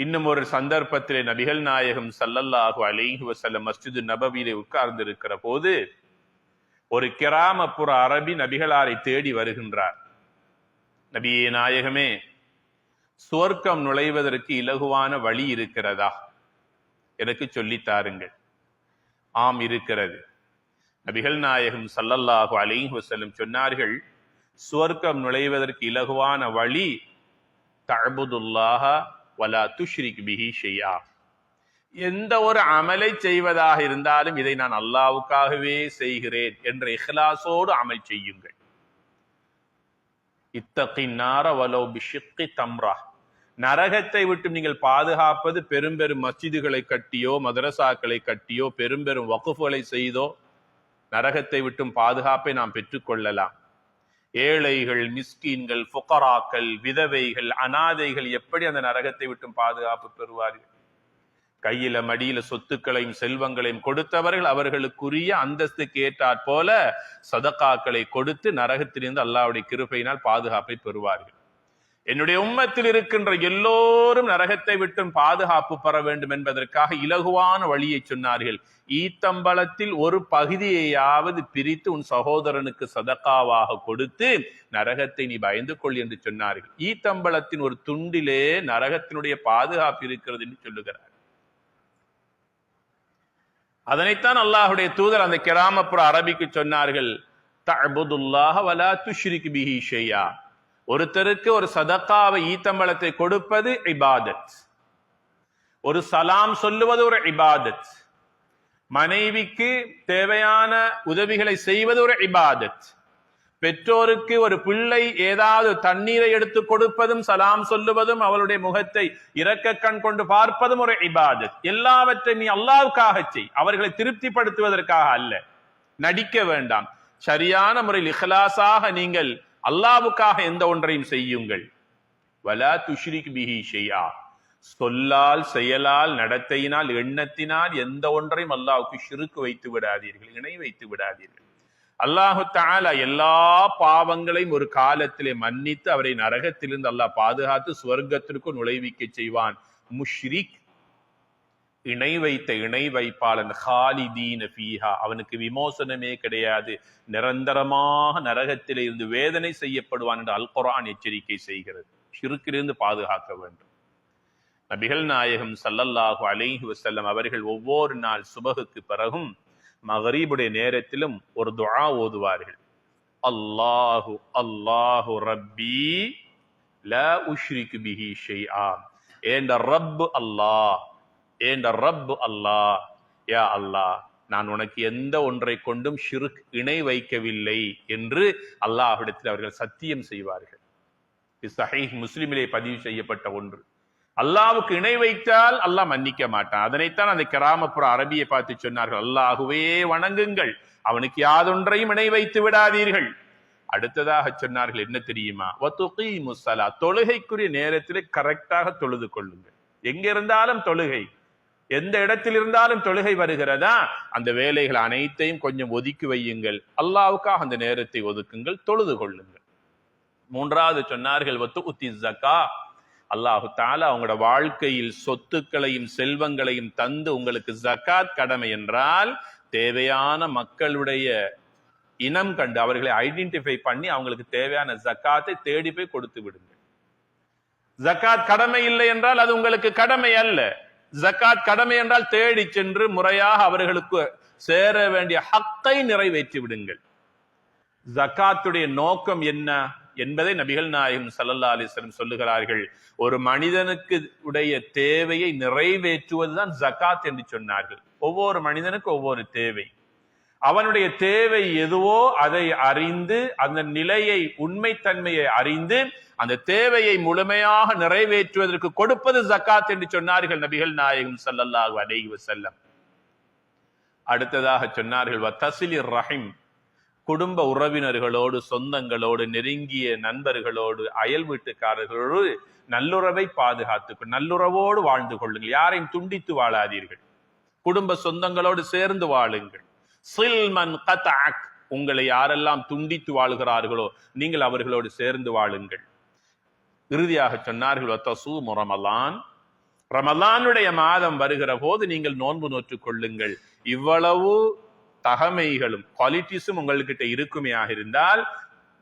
இன்னும் ஒரு சந்தர்ப்பத்திலே நபிகள் நாயகம் சல்லல்லாஹு அலைஹி வசல்லம் மஸ்ஜிது நபவியிலே உட்கார்ந்திருக்கிற போது ஒரு கிராமப்புற அரபி நபிகளாரை தேடி வருகின்றார். நபியே நாயகமே சுவர்க்கம் நுழைவதற்கு இலகுவான வழி இருக்கிறதா? எனக்கு சொல்லித் தாருங்கள். ஆம் இருக்கிறது. நபிகள் நாயகம் சல்லல்லாஹு அலைஹி வசல்லம் சொன்னார்கள் சுவர்க்கம் நுழைவதற்கு இலகுவான வழி தழபுதுல்லாஹா வலா துஷ்ரிக் பிஹி ஷெய்யா எந்த ஒரு அமலை செய்வதாக இருந்தாலும் இதை நான் அல்லாவுக்காகவே செய்கிறேன் என்ற இஹ்லாசோடு அமல் செய்யுங்கள். இத்தகின் நார வலோ பிஷிக்கி தம்ரா. நரகத்தை விட்டு நீங்கள் பாதுகாப்பது பெரும் பெரும் மஸ்ஜிதுகளை கட்டியோ மதரசாக்களை கட்டியோ பெரும்பெரும் வகுப்புகளை செய்தோ நரகத்தை விட்டும் பாதுகாப்பை நாம் பெற்றுக்கொள்ளலாம் ஏழைகள் மிஸ்கீன்கள் புகராக்கள் விதவைகள் அனாதைகள் எப்படி அந்த நரகத்தை விட்டும் பாதுகாப்பு பெறுவார்கள்? கையில மடியில சொத்துக்களையும் செல்வங்களையும் கொடுத்தவர்கள் அவர்களுக்குரிய அந்தஸ்துக்கு ஏற்றாற் போல சதக்காக்களை கொடுத்து நரகத்திலிருந்து அல்லாவுடைய கிருபையினால் பாதுகாப்பை பெறுவார்கள். என்னுடைய உம்மத்தில் இருக்கின்ற எல்லோரும் நரகத்தை விட்டும் பாதுகாப்பு பெற வேண்டும் என்பதற்காக இலகுவான வழியை சொன்னார்கள். ஈத்தம்பலத்தில் ஒரு பகுதியையாவது பிரித்து உன் சகோதரனுக்கு சதக்காவாக கொடுத்து நரகத்தை நீ பயந்து கொள் என்று சொன்னார்கள். ஈத்தம்பலத்தின் ஒரு துண்டிலே நரகத்தினுடைய பாதுகாப்பு இருக்கிறது என்று சொல்லுகிறார் அதனைத்தான் அல்லாஹுடைய தூதர் அந்த கிராமப்புற அரபிக்கு சொன்னார்கள் தஅபுதுல்லாஹ வலா துஷ்ரிக் பிஹி ஷையா. ஒருத்தருக்கு ஒரு சதக்காவை ஈத்தம்பளத்தை கொடுப்பது இபாதத். ஒரு சலாம் சொல்லுவது ஒரு இபாதத். மனைவிக்கு தேவையான உதவிகளை செய்வது ஒரு இபாதத். பெற்றோருக்கு ஒரு பிள்ளை ஏதாவது தண்ணீரை எடுத்து கொடுப்பதும் சலாம் சொல்லுவதும் அவளுடைய முகத்தை இரக்க கண் கொண்டு பார்ப்பதும் ஒரு இபாதத். எல்லாவற்றையும் நீ அல்லாவுக்காக செய். அவர்களை திருப்திப்படுத்துவதற்காக அல்ல. நடிக்க வேண்டாம். சரியான முறையில் இஹ்லாசாக நீங்கள் அல்லாவுக்காக எந்த ஒன்றையும் செய்யுங்கள். வலா துஷ்ரிக் பிஹி ஷெய்யா சொல்லால் செயலால் நடத்தையினால் எண்ணத்தினால் எந்த ஒன்றையும் அல்லாவுக்கு ஷிருக்கு வைத்து விடாதீர்கள் இணை வைத்து விடாதீர்கள். அல்லாஹு தாலா எல்லா பாவங்களையும் ஒரு காலத்திலே மன்னித்து அவரை நரகத்திலிருந்து அல்லாஹ் பாதுகாத்து சுவர்க்கத்திற்கும் நுழைவிக்க செய்வான். முஷ்ரிக் இணை வைத்த இணை வைப்பாளன் ஹாலிதீன ஃபீஹா. அவனுக்கு விமோசனமே கிடையாது. நிரந்தரமாக நரகத்திலே இருந்து வேதனை செய்யப்படுவான் என்று அல்குரான் எச்சரிக்கை செய்கிறது. ஷிருக்கிலிருந்து பாதுகாக்க வேண்டும். நபிகள் நாயகம் சல்லல்லாஹு அலைஹி வசல்லம் அவர்கள் ஒவ்வொரு நாள் சுபகுக்கு பிறகும் மகரீபுடைய நேரத்திலும் ஒரு துஆ ஓதுவார்கள். அல்லாஹு அல்லாஹு ரப்பி ல உஷ்ரிக்கு பிஹி ஆ ஏண்ட ரப் அல்லாஹ் ஏண்ட ரப் அல்லாஹ் யா அல்லாஹ் நான் உனக்கு எந்த ஒன்றை கொண்டும் ஷிருக் இணை வைக்கவில்லை என்று அல்லாஹ்விடத்தில் அவர்கள் சத்தியம் செய்வார்கள். இது சஹீஹ் முஸ்லிமிலே பதிவு செய்யப்பட்ட ஒன்று. அல்லாவுக்கு இணை வைத்தால் அல்லாஹ் மன்னிக்க மாட்டான். அதனைத்தான் அந்த கிராமப்புற அரபியை பார்த்து சொன்னார்கள். அல்லாஹுவே வணங்குங்கள். அவனுக்கு யாதொன்றையும் இணை வைத்து விடாதீர்கள். அடுத்ததாக சொன்னார்கள் என்ன தெரியுமா? முசலா தொழுகைக்குரிய நேரத்தில் கரெக்டாக தொழுது கொள்ளுங்கள். எங்க இருந்தாலும் தொழுகை. எந்த இடத்தில் இருந்தாலும் தொழுகை வருகிறதா? அந்த வேலைகள் அனைத்தையும் கொஞ்சம் ஒதுக்கி வையுங்கள். அல்லாவுக்காக அந்த நேரத்தை ஒதுக்குங்கள். தொழுது கொள்ளுங்கள். மூன்றாவது சொன்னார்கள் ஒத்து உத்தி ஜக்கா அல்லாஹு தாலா அவங்களோட வாழ்க்கையில் சொத்துக்களையும் செல்வங்களையும் தந்து உங்களுக்கு ஜக்காத் கடமை என்றால் தேவையான மக்களுடைய இனம் கண்டு அவர்களை ஐடென்டிஃபை பண்ணி அவங்களுக்கு தேவையான ஜக்காத்தை தேடி போய் கொடுத்து விடுங்கள். ஜக்காத் கடமை இல்லை என்றால் அது உங்களுக்கு கடமை அல்ல. ஜக்காத் கடமை என்றால் தேடி சென்று முறையாக அவர்களுக்கு சேர வேண்டிய ஹக்கை நிறைவேற்றி விடுங்கள். ஜக்காத்துடைய நோக்கம் என்ன என்பதை நபிகள் நாயகம் சல்லல்லா அலிஸ்லம் சொல்லுகிறார்கள். ஒரு மனிதனுக்கு உடைய தேவையை நிறைவேற்றுவதுதான் ஜக்காத் என்று சொன்னார்கள். ஒவ்வொரு மனிதனுக்கு ஒவ்வொரு தேவை. அவனுடைய தேவை எதுவோ அதை அறிந்து அந்த நிலையை உண்மைத்தன்மையை அறிந்து அந்த தேவையை முழுமையாக நிறைவேற்றுவதற்கு கொடுப்பது ஜக்காத் என்று சொன்னார்கள் நபிகள் நாயகம் சல்லல்லாஹு அலைஹி வஸல்லம். அடுத்ததாக சொன்னார்கள் வத்தசிலி ரஹிம். குடும்ப உறவினர்களோடு சொந்தங்களோடு நெருங்கிய நண்பர்களோடு அயல் வீட்டுக்காரர்களோடு நல்லுறவை பாதுகாத்து நல்லுறவோடு வாழ்ந்து கொள்ளுங்கள். யாரையும் துண்டித்து வாழாதீர்கள். குடும்ப சொந்தங்களோடு சேர்ந்து வாழுங்கள். சில்மன் கதாக் உங்களை யாரெல்லாம் துண்டித்து வாழுகிறார்களோ நீங்கள் அவர்களோடு சேர்ந்து வாழுங்கள். இறுதியாக சொன்னார்கள் ஒத்தசூ முரமலான். ரமலானுடைய மாதம் வருகிற போது நீங்கள் நோன்பு நோற்றுக் கொள்ளுங்கள். இவ்வளவு தகமைகளும் குவாலிட்டிஸும் உங்கள்கிட்ட இருக்குமையாக இருந்தால்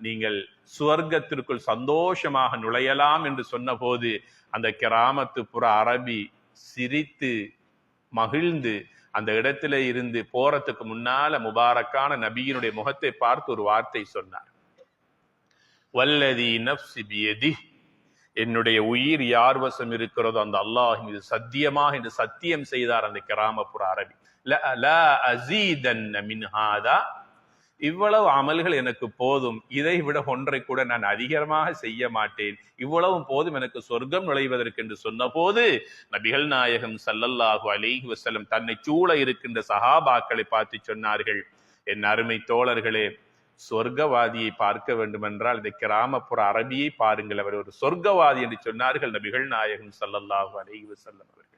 நீங்கள் சுவர்க்கத்திற்குள் சந்தோஷமாக நுழையலாம் என்று சொன்னபோது அந்த கிராமத்து புற அரபி சிரித்து மகிழ்ந்து அந்த இடத்துல இருந்து போறதுக்கு முன்னால முபாரக்கான நபியினுடைய முகத்தை பார்த்து ஒரு வார்த்தை சொன்னார். வல்லதி நப்சி பியதி. என்னுடைய உயிர் யார் வசம் இருக்கிறதோ அந்த அல்லாஹ் மீது சத்தியமாக என்று சத்தியம் செய்தார் அந்த கிராமப்புற அரபி. "ல- அசீதன் மின்ஹாதா இவ்வளவு அமல்கள் எனக்கு போதும் இதை விட ஒன்றை கூட நான் அதிகமாக செய்ய மாட்டேன். இவ்வளவும் போதும் எனக்கு சொர்க்கம் நுழைவதற்கு என்று சொன்னபோது நபிகள் நாயகம் சல்லல்லாஹு அலிஹி வசலம் தன்னை சூழ இருக்கின்ற சஹாபாக்களை பார்த்து சொன்னார்கள். என் அருமை தோழர்களே சொர்க்கவாதியை பார்க்க வேண்டுமென்றால் இந்த கிராமப்புற அரபியை பாருங்கள். அவர் ஒரு சொர்க்கவாதி என்று சொன்னார்கள் நபிகள் நாயகம் சல்லல்லாஹு அலிஹி வசல்லம் அவர்கள்.